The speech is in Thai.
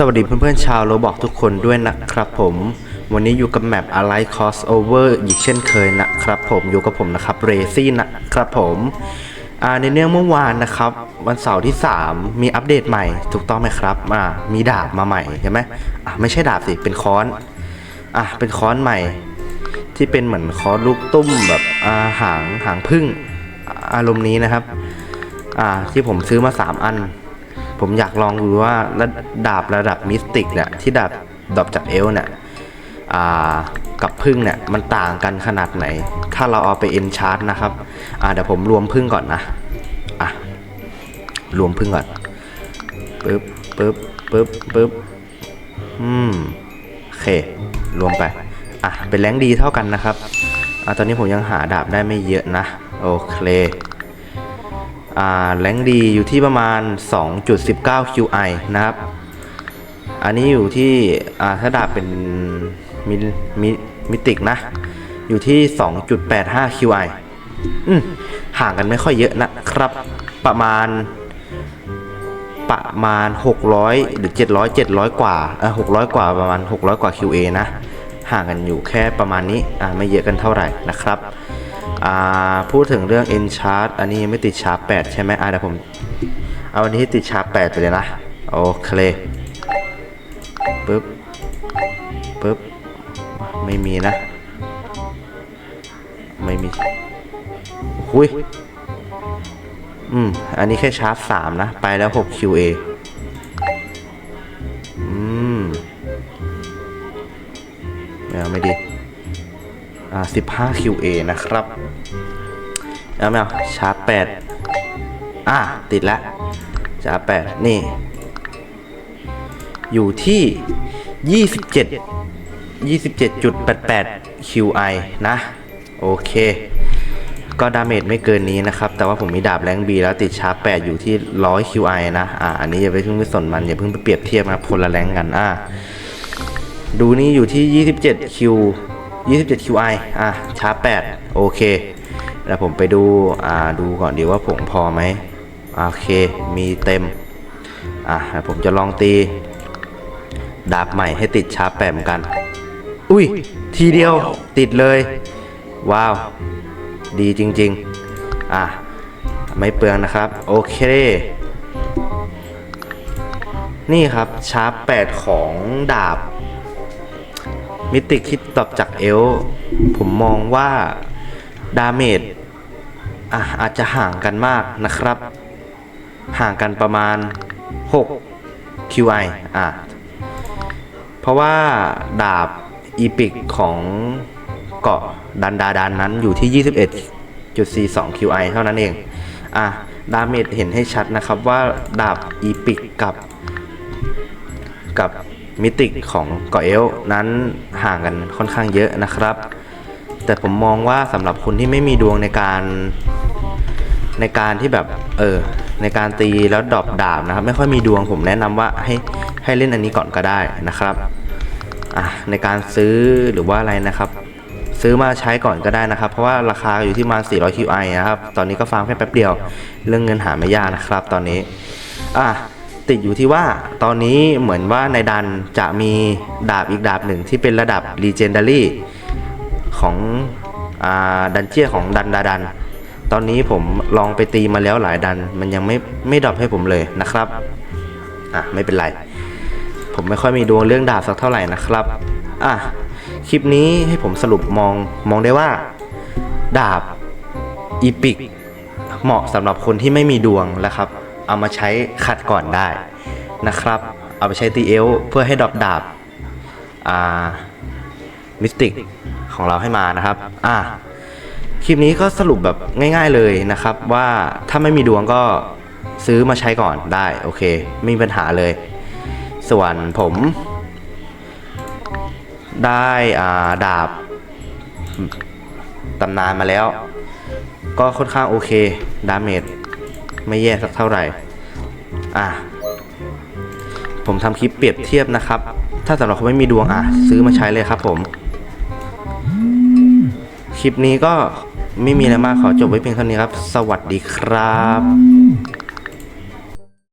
สวัสดีเพื่อนๆชาวโรบอกทุกคนด้วยนะครับผม วันนี้อยู่กับแมป Ally Crossover อีกเช่นเคยนะครับผมอยู่กับผมนะครับเรซี่นะครับผมในเนื่องเมื่อวานนะครับ วันเสาร์ที่ 3 มีอัปเดตใหม่ถูกต้องไหมครับอ่ามีดาบมาใหม่ใช่ไหมอะไม่ใช่ดาบสิเป็นค้อนอะเป็นค้อนใหม่ ที่เป็นเหมือนค้อนลูกตุ้มแบบอ่าหางหางพึ่งอาอารมณ์นี้นะครับอ่าที่ผมซื้อมา 3 อัน ผมอยากลองดูว่าระดาบระดับมิสติกเนี่ยที่ดาบดอบจากเอลเนี่ยอ่ากับพึ่งเนี่ยมันต่างกันขนาดไหน ถ้าเราเอาไปเอ็นชาร์ตนะครับอ่าเดี๋ยวผมรวมพึ่งก่อนนะอะรวมพึ่งก่อนปึ๊บปึ๊บปึ๊บปึ๊บอืมโอเค รวมไป อะ เป็นแรงดีเท่ากันนะครับอ่าตอนนี้ผมยังหาดาบได้ไม่เยอะนะ โอเค แรงดีอยู่ที่ประมาณ 2.19 QI นะครับ อันนี้อยู่ที่ถ้าดาบเป็นมิมิมิติกนะ อยู่ที่ 2.85 QI อืมห่างกันไม่ค่อยเยอะนะครับ ประมาณ ประมาณ 600 หรือ 700 700 กว่าเออ600 กว่าประมาณ 600 กว่า QA นะ ห่างกันอยู่แค่ประมาณนี้ อ่า ไม่เยอะกันเท่าไหร่นะครับ อ่าพูดถึงเรื่อง N chart อันนี้ยังไม่ติดชาร์ป8ใช่ไหมอ่าเดี๋ยวผม เอาอันนี้ติดชาร์ป8ไปเลยนะ โอเคปึ๊บปึ๊บ ไม่มีนะ ไม่มีหุยอืม อันนี้แค่ชาร์ป3นะ ไปแล้ว6 QA อืมไม่เอาไม่ดี อ่า15 QA นะครับเอาไม่เอาชาร์ป8อ่าติดแล้วชาร์ป8นี่ อยู่ที่ 27 27.88 QI นะ โอเค ก็ดาเมจไม่เกินนี้นะครับ แต่ว่าผมมีดาบแรงบีแล้วติดชาร์ป8อยู่ที่ 100 QI นะ อ่า อันนี้อย่าไปเพิ่งไปสนมัน อย่าเพิ่งไปเปรียบเทียบนะครับคนละแรงกัน อ่าดูนี่อยู่ที่ 27 Q 27 QI อะชาร์ป8โอเค แล้วผมไปดู อ่า ดูก่อนดีว่าผงพอไหม โอเค มีเต็ม อะแล้วผมจะลองตี ดาบใหม่ให้ติดชาร์ป8เหมือนกัน อุ้ย ทีเดียวติดเลย ว้าว ดีจริง ๆ อะ ไม่เปลืองนะครับ โอเค นี่ครับชาร์ป8ของดาบ มิติคิดตอบจากเอล ผมมองว่า ดาเมจอะอาจจะห่างกันมากนะครับ ห่างกันประมาณ 6 QI อะ เพราะว่าดาบอีพิกของเกาะดันดาดันนั้นอยู่ที่ 21.42 QI เท่านั้นเอง อะ ดาเมจเห็นให้ชัดนะครับว่าดาบอีพิกกับกับ มิติของเกาะเอลนั้นห่างกันค่อนข้างเยอะนะครับ แต่ผมมองว่าสำหรับคนที่ไม่มีดวงในการในการที่แบบเออในการตีแล้วดรอปดาบนะครับ ไม่ค่อยมีดวงผมแนะนำว่าให้ให้เล่นอันนี้ก่อนก็ได้นะครับอะในการซื้อหรือว่าอะไรนะครับ ซื้อมาใช้ก่อนก็ได้นะครับ เพราะว่าราคาอยู่ที่ประมาณ400 QI นะครับ ตอนนี้ก็ฟาร์มแค่แป๊บเดียว เรื่องเงินหาไม่ยากนะครับ ตอนนี้อะ ติดอยู่ที่ว่าตอนนี้เหมือนว่าในดันจะมีดาบอีกดาบหนึ่งที่เป็นระดับ Legendary ของอดันเจียของดันดาดัน ตอนนี้ผมลองไปตีมาแล้วหลายดัน มันยังไม่ไม่ดรอปให้ผมเลยนะครับ อะไม่เป็นไร ผมไม่ค่อยมีดวงเรื่องดาบสักเท่าไหร่นะครับ อะคลิปนี้ให้ผมสรุปมองมองได้ว่า ดาบอีพิกเหมาะสำหรับคนที่ไม่มีดวงแล้วครับ เอามาใช้ขัดก่อนได้นะครับ เอาไปใช้ตีเอลเพื่อให้ดรอปดาบอ่ามิสติกของเราให้มานะครับอะคลิปนี้ก็สรุปแบบง่ายๆเลยนะครับ ว่าถ้าไม่มีดวงก็ซื้อมาใช้ก่อนได้โอเค ไม่มีปัญหาเลย ส่วนผม ได้อ่าดาบตำนานมาแล้ว ก็ค่อนข้างโอเค ดาเมจ ไม่แย่สักเท่าไหร่อะผมทำคลิปเปรียบเทียบนะครับ ถ้าสำหรับคนไม่มีดวงอะ ซื้อมาใช้เลยครับผม คลิปนี้ก็ไม่มีอะไรมากขอจบไว้เพียงเท่านี้ครับ สวัสดีครับ